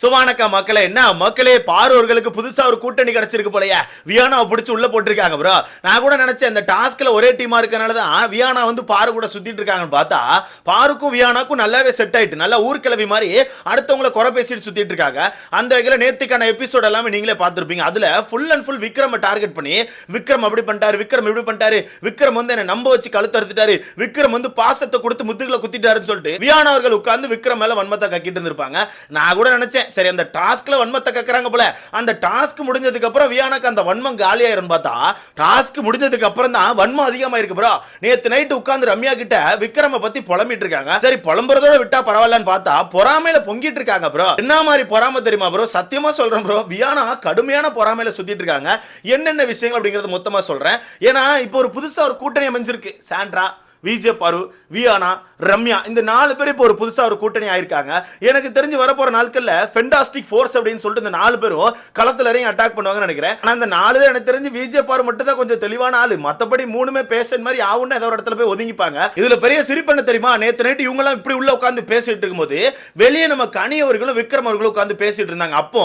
சுவானக்கா மக்களே என்ன மக்களே பார்வர்களுக்கு புதுசா ஒரு கூட்டணி கிடைச்சிருக்கு போலயே. வியானாவை பிடிச்சி உள்ள போட்டிருக்காங்க ப்ரோ நான் கூட நினைச்சேன் இந்த டாஸ்க்ல ஒரே டீமா இருக்கனால தான் வியானா வந்து பாரு கூட சுத்திட்டு இருக்காங்கன்னு பார்த்தா பாருக்கும் வியானாக்கும் நல்லாவே செட் ஆயிட்டு நல்லா ஊர்க்கிழவி மாதிரி அடுத்தவங்கள குறை பேசிட்டு சுத்திட்டு இருக்காங்க. அந்த வகையில நேத்துக்கான எபிசோட் எல்லாமே நீங்களே பார்த்திருப்பீங்க. அதுல ஃபுல் அண்ட் ஃபுல் விக்ரமை டார்கெட் பண்ணி விக்ரம் அப்படி பண்ணிட்டாரு விக்ரம் இப்படி பண்ணிட்டாரு விக்ரம் வந்து என்ன நம்ப வச்சு கழுத்தறுத்துட்டாரு விக்ரம் வந்து பாசத்தை கொடுத்து முத்துக்களை குத்திட்டாருன்னு சொல்லிட்டு வியானா அவர்கள் உட்கார்ந்து விக்ரம் மேல வன்மத்தை கக்கிட்டு இருந்திருப்பாங்க. நான் கூட நினைச்சேன் சரி அந்த டாஸ்க்ல வன்மத்தை கக்குறாங்க போல. அந்த டாஸ்க் முடிஞ்சதுக்கு அப்புறம் வியானாக்கு அந்த வன்மம் காலியாயிரும் பார்த்தா டாஸ்க் முடிஞ்சதுக்கு அப்புறம் தான் வன்மம் அதிகமாயிருக்கு ப்ரோ நேத்து நைட்டு உட்கார்ந்து ரம்யா கிட்ட விக்ரம பத்தி புலம்பிட்டு இருக்காங்க. சரி புலம்புறதோட விட்டா பரவாயில்லன்னு பார்த்தா பொறாமையில பொங்கிட்டு இருக்காங்க ப்ரோ என்ன மாதிரி பொறாமை தெரியுமா ப்ரோ சத்தியமா சொல்றேன் ப்ரோ வியானா கடுமையான பொறாமையில சுத்திட்டு இருக்காங்க. என்னென்ன விஷயங்கள் அப்படிங்கறது மொத்தமா சொல்றேன். ஏன்னா இப்போ ஒரு புதுசா ஒரு கூட்டணி அமைஞ்சிருக்கு. சாண்ட்ரா விஜய் பாரு வியானா ரம்யா இந்த நாலு பேர் இப்போ ஒரு புதுசா ஒரு கூட்டணி ஆயிருக்காங்க. எனக்கு தெரிஞ்சு வரப்போற நாட்கள்ல ஃபென்டாஸ்டிக் ஃபோர்ஸ் அப்படின்னு சொல்லிட்டு இந்த நாலு பேரும் களத்தில் இறங்கி அட்டாக் பண்ணுவாங்கன்னு நினைக்கிறேன். ஆனா இந்த நாலு எனக்கு தெரிஞ்சு விஜய் பாரு மட்டும் தான் கொஞ்சம் தெளிவான ஆளு. மத்தபடி மூணுமே பேஷன் மாதிரி ஆகும்னு ஏதோ ஒரு இடத்துல போய் ஒதுங்கிப்பாங்க. இதுல பெரிய சிரிப்பு தெரியுமா? நேத்து நைட்டு இவங்கெல்லாம் இப்படி உள்ள உட்காந்து பேசிட்டு இருக்கும்போது வெளியே நம்ம கனி அவர்களும் விக்ரம் அவர்களும் உட்காந்து பேசிட்டு இருந்தாங்க. அப்போ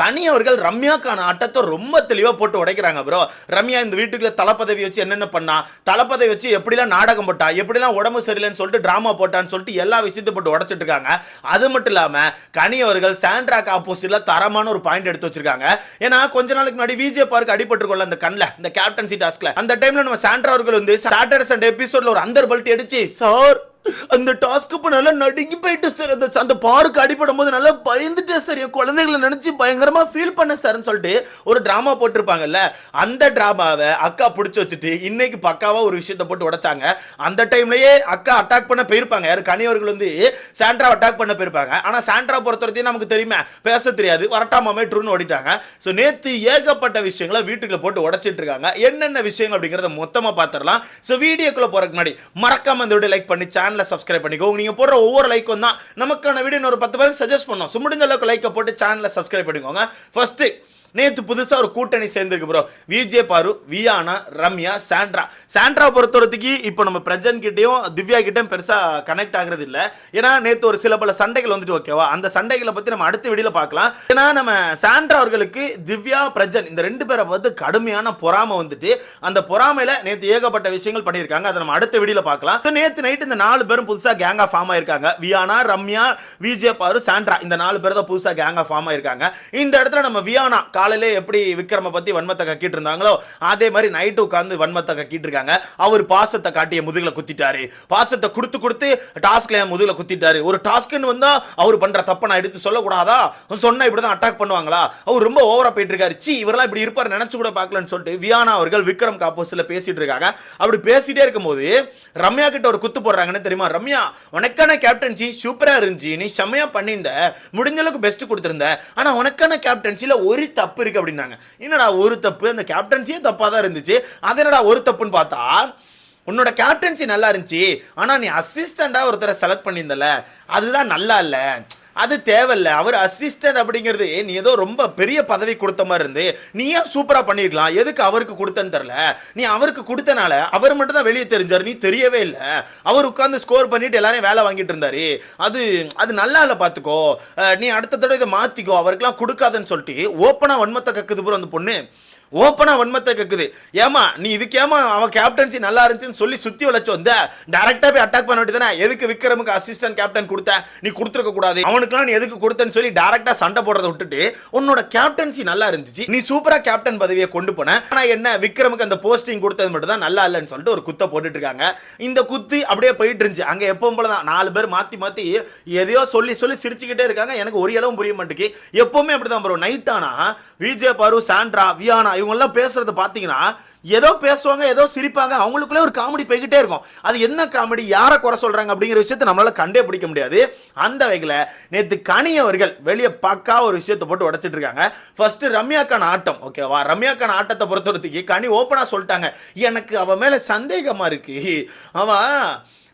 கனி அவர்கள் ரம்யாக்கான ஆட்டத்தை ரொம்ப தெளிவா போட்டு உடைக்கிறாங்க ப்ரோ ரம்யா இந்த வீட்டுக்குள்ள தலப்பதவி வச்சு என்னென்ன பண்ணா? தலப்பதவி வச்சு எப்படிலாம் நாடகம் போட்டா எப்படிலாம் உடம்பு சரியில்லைன்னு சொல்லிட்டு டிராமா போட்டான்னு சொல்லிட்டு எல்லா விஷயத்தையும் போட்டு உடைச்சிட்டு இருக்காங்க. அது மட்டும் இல்லாமல் கனி அவர்கள் சாண்ட்ராக் ஆப்போசிட்ல தரமான ஒரு பாயிண்ட் எடுத்து வச்சிருக்காங்க. ஏன்னா கொஞ்ச நாளைக்கு முன்னாடி விஜய் பார்க் அடிபட்டுருக்கோம்ல அந்த கண்ணில் இந்த கேப்டன்சி டாஸ்க்ல அந்த டைம்ல நம்ம சாண்ட்ரா அவர்கள் வந்து சாட்டர்ஸ் சண்டே எபிசோட்ல ஒரு அந்தர் பல்ட்டி அடிச்சு சார் அந்த டாஸ்க் இப்போ நல்லா நடுங்கி போயிட்டு சார் அந்த அந்த பாருக்கு அடிபடும் போது நல்லா பயந்துட்டேன் சார் என் குழந்தைகளை நினைச்சு பயங்கரமா ஃபீல் பண்ண சார்னு சொல்லிட்டு ஒரு டிராமா போட்டிருப்பாங்கல்ல அந்த டிராமாவை அக்கா பிடிச்சி வச்சுட்டு இன்னைக்கு பக்காவா ஒரு விஷயத்த போட்டு உடைச்சாங்க. அந்த டைம்லயே அக்கா அட்டாக் பண்ண போயிருப்பாங்க. யாரு? கனியவர்கள் வந்து சாண்ட்ரா அட்டாக் பண்ண போயிருப்பாங்க. ஆனா சாண்ட்ரா பொறுத்தவரத்தையும் நமக்கு தெரியுமே பேச தெரியாது. வரட்டாமாமே ட்ரூன்னு ஓடிட்டாங்க. ஸோ நேத்து ஏகப்பட்ட விஷயங்களை வீட்டுக்குள்ள போட்டு உடைச்சிட்டு இருக்காங்க. என்னென்ன விஷயங்கள் அப்படிங்கிறத மொத்தமா பார்த்துடலாம் ஸோ வீடியோக்குள்ள போறதுக்கு முன்னாடி மறக்காம இந்த வீடியோ லைக் பண்ணி சேனல் சப்ஸ்கிரைப் பண்ணிக்கோங்க நீங்கள் போடுற ஒவ்வொரு லைக்கும் தான் நமக்கான வீடியோ ஒரு பத்து பேருக்கு சஜஸ்ட் பண்ணோம். முடிஞ்ச அளவுக்கு லைக்கை போட்டு சேனலை சப்ஸ்கிரைப் பண்ணிக்கோங்க. ஃபஸ்ட்டு நேத்து புதுசா ஒரு கூட்டணி சேர்ந்திருக்கு ப்ரோ விஜே பாரு வியானா ரம்யா சாண்ட்ரா சாண்ட்ரா பொறுத்தவரத்துக்கு இப்போ நம்ம பிரஜன் கிட்டேயும் திவ்யா கிட்டேயும் பெருசா கனெக்ட் ஆகுறது இல்ல. ஏன்னா நேத்து ஒரு சில பல சண்டைகள் வந்துட்டு ஓகேவா அந்த சண்டைகளை பத்தி நம்ம அடுத்த வீடியோல பார்க்கலாம். ஏன்னா நம்ம சாண்ட்ரா அவர்களுக்கு திவ்யா பிரஜன் இந்த ரெண்டு பேரை பார்த்து கடுமையான பொறாமை வந்துட்டு அந்த பொறாமையில நேத்து ஏகப்பட்ட விஷயங்கள் பண்ணியிருக்காங்க. அதை நம்ம அடுத்த வீடியோல பார்க்கலாம். நேற்று நேத்து நைட் இந்த நாலு பேரும் புதுசா கேங்கா ஃபார்ம் ஆயிருக்காங்க. வியானா ரம்யா விஜே பாரு சாண்ட்ரா இந்த நாலு பேர் தான் புதுசா கேங்கா ஃபார்ம் ஆயிருக்காங்க. இந்த இடத்துல நம்ம வியானா காலையிலே எப்படி விக்ரம பத்தி வன்மத்தை கக்கிட்டு இருந்தாங்களோ அதே மாதிரி நைட்டு உட்காந்து வன்மத்தை கக்கிட்டு இருக்காங்க. அவர் பாசத்தை காட்டிய முதுகில் குத்திட்டாரு. பாசத்தை கொடுத்து கொடுத்து டாஸ்க்ல என் முதுகில் குத்திட்டாரு. ஒரு டாஸ்க்னு வந்தா அவர் பண்ற தப்ப நான் எடுத்து சொல்லக்கூடாதா? சொன்னா இப்படிதான் அட்டாக் பண்ணுவாங்களா? அவர் ரொம்ப ஓவரா போயிட்டு இருக்காரு. சி இவரெல்லாம் இப்படி இருப்பார் நினைச்சு கூட பார்க்கலன்னு சொல்லிட்டு வியானா அவர்கள் விக்ரம் காப்போஸ்ல பேசிட்டு இருக்காங்க. அப்படி பேசிட்டே இருக்கும்போது ரம்யா கிட்ட ஒரு குத்து போடுறாங்கன்னு தெரியுமா? ரம்யா உனக்கான கேப்டன்சி சூப்பரா இருந்துச்சு. நீ செம்மையா பண்ணியிருந்த. முடிஞ்ச அளவுக்கு பெஸ்ட் கொடுத்திருந்த. ஆனா உனக்கான கேப்டன்சில ஒரு தப்பு தப்பு இருக்கு அப்படின்னாங்க. என்னடா ஒரு தப்பு? அந்த கேப்டன்சியே தப்பாக தான் இருந்துச்சு. அது என்னடா ஒரு தப்புன்னு பார்த்தா உன்னோட கேப்டன்சி நல்லா இருந்துச்சு. ஆனா நீ அசிஸ்டண்டா ஒருத்தரை செலக்ட் பண்ணியிருந்தல அதுதான் நல்லா இல்ல. அது தேவையில்ல. அவர் அசிஸ்டன்ட் அப்படிங்கிறது நீ ஏதோ ரொம்ப பெரிய பதவி கொடுத்த மாதிரி இருந்து நீ ஏன் சூப்பரா பண்ணிருக்கலாம்? எதுக்கு அவருக்கு கொடுத்தன்னு தெரியல. நீ அவருக்கு கொடுத்தனால அவர் மட்டும் தான் வெளியே தெரிஞ்சாரு. நீ தெரியவே இல்லை. அவர் உட்காந்து ஸ்கோர் பண்ணிட்டு எல்லாரையும் வேலை வாங்கிட்டு இருந்தாரு. அது அது நல்லா இல்லை பார்த்துக்கோ நீ அடுத்த தடவை இதை மாத்திக்கோ. அவருக்கெல்லாம் கொடுக்காதுன்னு சொல்லிட்டு ஓப்பனா வன்மத்தை கக்குது ப்ரோ அந்த பொண்ணு. ஓப்பனாக வன்மத்தை கேட்குது ஏமா நீ இதுக்கேமா அவன் கேப்டன்சி நல்லா இருந்துச்சுன்னு சொல்லி சுற்றி வளைச்சு? வந்த டேரெக்டாக போய் அட்டாக் பண்ண வேண்டியதானே எதுக்கு விக்ரமுக்கு அசிஸ்டன்ட் கேப்டன் கொடுத்த? நீ கொடுத்துருக்க கூடாது. அவனுக்குலாம் நீ எதுக்கு கொடுத்தன்னு சொல்லி டேரெக்டாக சண்டை போடுறத விட்டுட்டு உன்னோட கேப்டன்சி நல்லா இருந்துச்சு. நீ சூப்பராக கேப்டன் பதவியை கொண்டு போன. ஆனால் என்ன விக்ரமுக்கு அந்த போஸ்டிங் கொடுத்தது மட்டும் தான் நல்லா இல்லைன்னு சொல்லிட்டு ஒரு குத்தை போட்டுட்டு இருக்காங்க. இந்த குத்து அப்படியே போயிட்டு இருந்துச்சு. அங்கே எப்பவும் போல தான். நாலு பேர் மாற்றி மாற்றி எதையோ சொல்லி சொல்லி சிரிச்சுக்கிட்டே இருக்காங்க. எனக்கு ஒரு இளவும் புரிய மாட்டேங்குது. எப்பவுமே அப்படிதான் ப்ரோ நைட் ஆனால் விஜய் பாரு சாண்ட்ரா வியானா இவங்கெல்லாம் பேசுறத பார்த்தீங்கன்னா ஏதோ பேசுவாங்க ஏதோ சிரிப்பாங்க அவங்களுக்குள்ளே ஒரு காமெடி போய்கிட்டே இருக்கும். அது என்ன காமெடி யாரை குறை சொல்கிறாங்க அப்படிங்கிற விஷயத்தை நம்மளால் கண்டே பிடிக்க முடியாது. அந்த வகையில் நேற்று கனி அவர்கள் வெளியே பக்கா ஒரு விஷயத்தை போட்டு உடைச்சிட்டு இருக்காங்க. ஃபர்ஸ்ட் ரம்யாக்கான ஆட்டம் ஓகேவா ரம்யாக்கான ஆட்டத்தை பொறுத்தவரத்துக்கு கனி ஓப்பனாக சொல்லிட்டாங்க. எனக்கு அவன் மேலே சந்தேகமாக இருக்கு. அவன்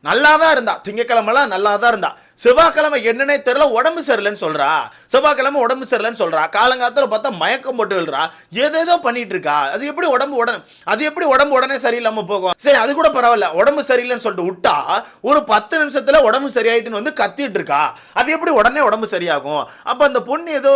நல்லா தான் இருந்தா திங்கக்கிழமெல்லாம் நல்லா தான் இருந்தா. செவ்வாய்க்கிழமை என்னன்னே தெரியல உடம்பு சரியில்லைன்னு சொல்றா. செவ்வாய்க்கிழமை உடம்பு சரியில்லைன்னு சொல்றா. காலங்காலத்தில் பார்த்தா மயக்கம் போட்டு விழுறா. ஏதேதோ பண்ணிட்டு இருக்கா. அது எப்படி உடம்பு உடனே அது எப்படி உடம்பு உடனே சரியில்லாம போகும்? சரி அது கூட பரவாயில்ல. உடம்பு சரியில்லைன்னு சொல்லிட்டு விட்டா ஒரு பத்து நிமிஷத்துல உடம்பு சரியாயிட்டுன்னு வந்து கத்திட்டு இருக்கா. அது எப்படி உடனே உடம்பு சரியாகும்? அப்ப அந்த பொண்ணு ஏதோ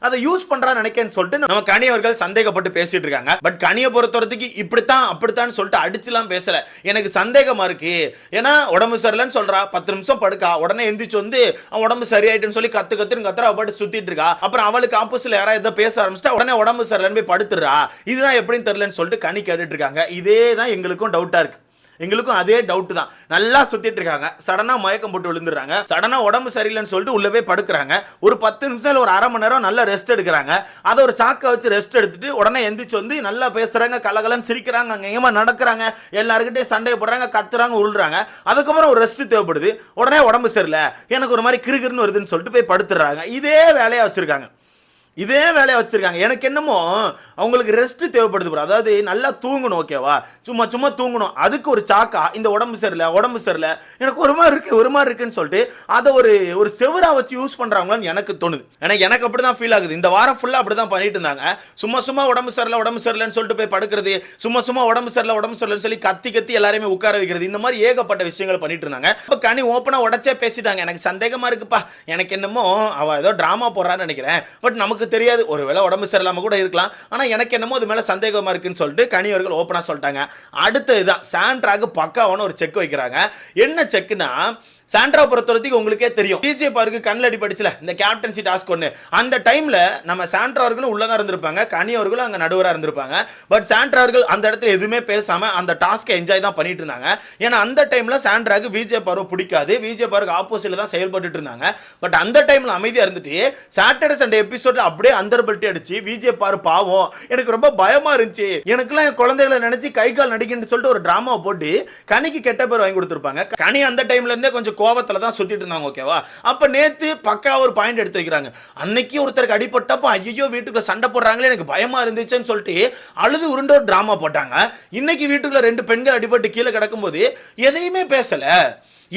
அதை யூஸ் பண்றான்னு நினைக்கேன்னு சொல்லிட்டு நம்ம கனியவர்கள் சந்தேகப்பட்டு பேசிட்டு இருக்காங்க. பட் கனியை பொறுத்தவரத்துக்கு இப்படித்தான் அப்படித்தான் சொல்லிட்டு அடிச்சுலாம் பேசல. எனக்கு சந்தேகமா இருக்கு. ஏன்னா உடம்பு சரியில்லைன்னு சொல்றா. பத்து நிமிஷம் படுக்கா. உடனே எந்திரிச்சு வந்து அவன் உடம்பு சரியாயிட்டுன்னு சொல்லி கத்து கத்துன்னு கத்துறா அவ பாட்டு சுத்திட்டு இருக்கா. அப்புறம் அவளுக்கு ஆப்போசிட்ல யாராவது ஏதோ பேச ஆரம்பிச்சிட்டா உடனே உடம்பு சரியில்லைன்னு போய் படுத்துறா இதுதான் எப்படின்னு தெரியலன்னு சொல்லிட்டு கனி கேட்டுட்டு இருக்காங்க. இதே தான் எங்களுக்கும் டவுட்டா இருக்கு. எங்களுக்கும் அதே டவுட் தான். நல்லா சுத்திட்டு இருக்காங்க. சடனா மயக்கம் போட்டு விழுந்துடுறாங்க. சடனா உடம்பு சரியில்லைன்னு சொல்லிட்டு உள்ள போய் படுக்கிறாங்க. ஒரு பத்து நிமிஷம் இல்லை ஒரு அரை மணி நேரம் நல்லா ரெஸ்ட் எடுக்கிறாங்க. அதை ஒரு சாக்கை வச்சு ரெஸ்ட் எடுத்துட்டு உடனே எந்திரிச்சு வந்து நல்லா பேசுறாங்க கலகலன்னு சிரிக்கிறாங்க அங்கேயமா நடக்கிறாங்க. எல்லாருக்கிட்டே சண்டை போடுறாங்க கத்துறாங்க உருள்றாங்க. அதுக்கப்புறம் ஒரு ரெஸ்ட் தேவைப்படுது. உடனே உடம்பு சரியில்லை. எனக்கு ஒரு மாதிரி கிருகிருன்னு வருதுன்னு சொல்லிட்டு போய் படுத்துடுறாங்க. இதே வேலையா வச்சிருக்காங்க. இதே வேலையை வச்சுருக்காங்க. எனக்கு என்னமோ அவங்களுக்கு ரெஸ்ட்டு தேவைப்படுது ப்ரோ அதாவது நல்லா தூங்கணும் ஓகேவா சும்மா சும்மா தூங்கணும். அதுக்கு ஒரு சாக்கா இந்த உடம்பு சரியில்லை உடம்பு சரியில்லை. எனக்கு ஒரு மாதிரி இருக்குது ஒரு மாதிரி இருக்குன்னு சொல்லிட்டு அதை ஒரு ஒரு செவரா வச்சு யூஸ் பண்ணுறாங்களான்னு எனக்கு தோணுது. ஏன்னா எனக்கு அப்படி தான் ஃபீல் ஆகுது. இந்த வாரம் ஃபுல்லாக அப்படி தான் பண்ணிட்டு இருந்தாங்க. சும்மா சும்மா உடம்பு சரியில்லை உடம்பு சரியில்லைன்னு சொல்லிட்டு போய் படுக்கிறது சும்மா சும்மா உடம்பு சரியில்லை உடம்பு சரியில்லைன்னு சொல்லி கத்தி கத்தி எல்லாரையுமே உட்கார வைக்கிறது இந்த மாதிரி ஏகப்பட்ட விஷயங்கள் பண்ணிட்டு இருந்தாங்க. இப்போ கனி ஓப்பனாக உடச்சே பேசிட்டாங்க. எனக்கு சந்தேகமாக இருக்குப்பா. எனக்கு என்னமோ அவள் ஏதோ ட்ராமா போடுறான்னு நினைக்கிறேன். பட் நமக்கு தெரியாது. ஒருவேளை உடம்பு சரியில்லாம கூட இருக்கலாம். ஆனால் எனக்கு என்னமோ அது மேலே சந்தேகமா இருக்குன்னு சொல்லிட்டு கனியவர்கள் ஓப்பனாக சொல்லிட்டாங்க. அடுத்து இதுதான் சாண்ட்ராக்கு பக்காவான ஒரு செக் வைக்கிறாங்க. என்ன செக்குன்னா சாண்ட்ரா பொறுத்தவரைக்கும் உங்களுக்கே தெரியும். டிஜே பாருக்கு கண்ணில் அடி படிச்சுல இந்த கேப்டன்சி டாஸ்க் ஒன்று அந்த டைம்ல நம்ம சாண்ட்ரா அவர்களும் உள்ளதான் இருந்திருப்பாங்க கனி அவர்களும் அங்கே நடுவராக இருந்திருப்பாங்க. பட் சாண்ட்ரா அவர்கள் அந்த இடத்துல எதுவுமே பேசாம அந்த டாஸ்க்கை என்ஜாய் தான் பண்ணிட்டு இருந்தாங்க. ஏன்னா அந்த டைம்ல சாண்ட்ராக்கு விஜே பார்வை பிடிக்காது. விஜே பாருக்கு ஆப்போசிட்ல தான் செயல்பட்டு இருந்தாங்க. பட் அந்த டைம்ல அமைதியா இருந்துட்டு சாட்டர்டே சண்டே எபிசோட் அப்படியே அந்தர்பல்ட்டி அடிச்சு விஜே பாரு பாவம். எனக்கு ரொம்ப பயமா இருந்துச்சு. எனக்குலாம் என் குழந்தைகளை நினைச்சு கை கால் நடிக்கணும்னு சொல்லிட்டு ஒரு டிராமா போட்டு கனிக்கு கெட்ட பேர் வாங்கி கொடுத்துருப்பாங்க. கனி அந்த டைம்ல இருந்தே கொஞ்சம் கோவத்தில் தான் சுற்றிட்டு இருந்தாங்க ஓகேவா அப்போ நேற்று பக்கா ஒரு பாயிண்ட் எடுத்து வைக்கிறாங்க. அன்னைக்கு ஒருத்தருக்கு அடிபட்டப்போ ஐயோ வீட்டுக்குள்ளே சண்டை போடுறாங்களே எனக்கு பயமாக இருந்துச்சுன்னு சொல்லிட்டு அழுது உருண்ட ஒரு ட்ராமா போட்டாங்க. இன்னைக்கு வீட்டுக்குள்ளே ரெண்டு பெண்கள் அடிபட்டு கீழே கிடக்கும்போது எதையுமே பேசலை.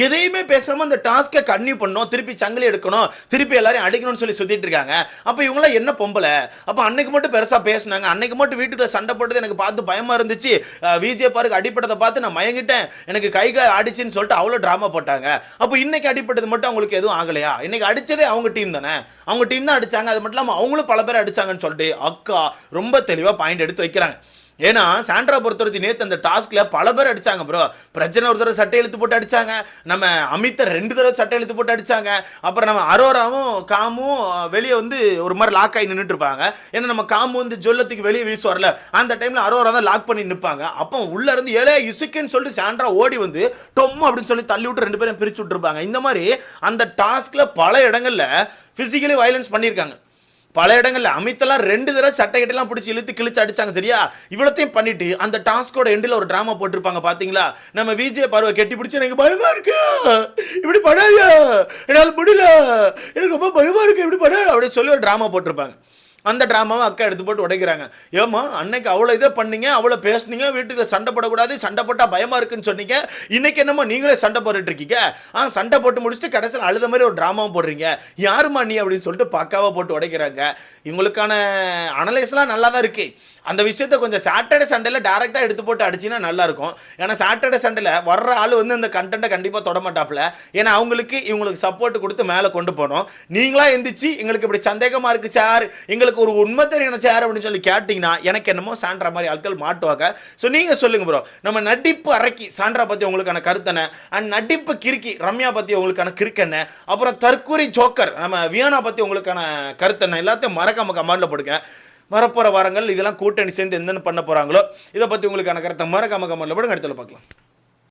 எதையுமே பேசாமல் அந்த டாஸ்க்கை கன்னியூ பண்ணணும் திருப்பி சங்கிலி எடுக்கணும் திருப்பி எல்லாரையும் அடிக்கணும்னு சொல்லி சுத்திட்டு இருக்காங்க. அப்போ இவங்களாம் என்ன பொம்பளை? அப்போ அன்னைக்கு மட்டும் பெருசாக பேசுனாங்க. அன்னைக்கு மட்டும் வீட்டுக்குள்ள சண்டை போட்டது எனக்கு பார்த்து பயமா இருந்துச்சு. விஜய் பாருக்கு அடிப்பட்டதை பார்த்து நான் மயங்கிட்டேன். எனக்கு கை கால் ஆடிச்சுன்னு சொல்லிட்டு அவ்வளோ ட்ராமா போட்டாங்க. அப்போ இன்னைக்கு அடிப்பட்டது மட்டும் அவங்களுக்கு எதுவும் ஆகலையா? இன்னைக்கு அடிச்சதே அவங்க டீம் தானே? அவங்க டீம் தான் அடிச்சாங்க. அது மட்டும் இல்லாமல் அவங்களும் பல பேர் அடிச்சாங்கன்னு சொல்லிட்டு அக்கா ரொம்ப தெளிவாக பாயிண்ட் எடுத்து வைக்கிறாங்க. ஏன்னா சாண்ட்ரா பொறுத்தவரைக்கும் நேற்று அந்த டாஸ்க்கில் பல பேர் அடித்தாங்க ப்ரோ பிரச்சனை ஒரு தடவை சட்டை இழுத்து போட்டு அடித்தாங்க நம்ம அமித்த ரெண்டு தடவை சட்டை எழுத்து போட்டு அடிச்சாங்க. அப்புறம் நம்ம அரோராவும் காமும் வெளியே வந்து ஒரு மாதிரி லாக் ஆகி நின்றுட்டு இருப்பாங்க. ஏன்னா நம்ம காமு வந்து ஜொல்லத்துக்கு வெளியே வீசுவார்ல அந்த டைமில் அரோரா தான் லாக் பண்ணி நிற்பாங்க அப்போ உள்ளே இருந்து ஏழே இசுக்குன்னு சொல்லிட்டு சாண்ட்ரா ஓடி வந்து டொம் அப்படின்னு சொல்லி தள்ளி விட்டு ரெண்டு பேரும் பிரிச்சு விட்டுருப்பாங்க. இந்த மாதிரி அந்த டாஸ்கில் பல இடங்களில் ஃபிசிக்கலி வயலன்ஸ் பண்ணியிருக்காங்க. பல இடங்கள்ல அமித்தெல்லாம் ரெண்டு தடவை சட்டை கட்டெல்லாம் பிடிச்சி இழுத்து கிழிச்சு அடிச்சாங்க சரியா? இவ்வளத்தையும் பண்ணிட்டு அந்த டாஸ்கோட எண்டில் ஒரு ட்ராமா போட்டிருப்பாங்க பார்த்தீங்களா நம்ம விஜய் பருவை கெட்டி பிடிச்சி எனக்கு பயமா இருக்கு. இப்படி படாயா என்னால் முடியல. எனக்கு ரொம்ப பயமா இருக்கு. இப்படி பட அப்படின்னு சொல்லி ஒரு ட்ராமா போட்டிருப்பாங்க. அந்த ட்ராமாவை அக்கா எடுத்து போட்டு உடைக்கிறாங்க. ஏமா அன்னைக்கு அவ்வளோ இதை பண்ணீங்க அவ்வளோ பேசுனீங்க வீட்டில் சண்டை போடக்கூடாது சண்டை போட்டால் பயமாக இருக்குன்னு சொன்னீங்க. இன்னைக்கு என்னமோ நீங்களே சண்டை போட்டுட்டு இருக்கீங்க? ஆ சண்டை போட்டு முடிச்சுட்டு கடைசியில் அழுத மாதிரி ஒரு ட்ராமாவும் போடுறீங்க. யாருமா நீ அப்படின்னு சொல்லிட்டு பக்காவாக போட்டு உடைக்கிறாங்க. இவங்களுக்கான அனலைஸ்லாம் நல்லா தான் இருக்குது அந்த விஷயத்த கொஞ்சம் சாட்டர்டே சண்டேல டேரெக்டாக எடுத்து போட்டு அடிச்சிங்கன்னா நல்லா இருக்கும் ஏன்னா சாட்டர்டே சண்டேல வர்ற ஆள் வந்து அந்த கண்டென்ட்டை கண்டிப்பாக தொட மாட்டாப்புல. ஏன்னா அவங்களுக்கு இவங்களுக்கு சப்போர்ட் கொடுத்து மேலே கொண்டு போகணும். நீங்களா எந்திரிச்சு எங்களுக்கு இப்படி சந்தேகமாக இருக்கு சார் எங்களுக்கு ஒரு உண்மை தெரியணும் சார் அப்படின்னு சொல்லி கேட்டிங்கன்னா எனக்கு என்னமோ சாண்ட்ரா மாதிரி ஆட்கள் மாட்டுவாங்க. ஸோ நீங்கள் சொல்லுங்க ப்ரோ நம்ம நடிப்பு அரைக்கி சாண்ட்ரா பற்றி உங்களுக்கான கருத்தனை அண்ட் நடிப்பு கிறுக்கி ரம்யா பற்றி உங்களுக்கான கிறுக்கென்ன அப்புறம் தற்கூரி ஜோக்கர் நம்ம வியானா பற்றி உங்களுக்கான கருத்தனை எல்லாத்தையும் மறக்காம கமெண்ட்ல போடுங்க. வரப்போகிற வாரங்கள் இதெல்லாம் கூட்டணி சேர்ந்து என்னென்ன பண்ண போகிறாங்களோ இதை பற்றி உங்களுக்கான கருத்தை மறக்காம கமெண்ட்ல போடுங்க அடுத்தல பார்க்கலாம்.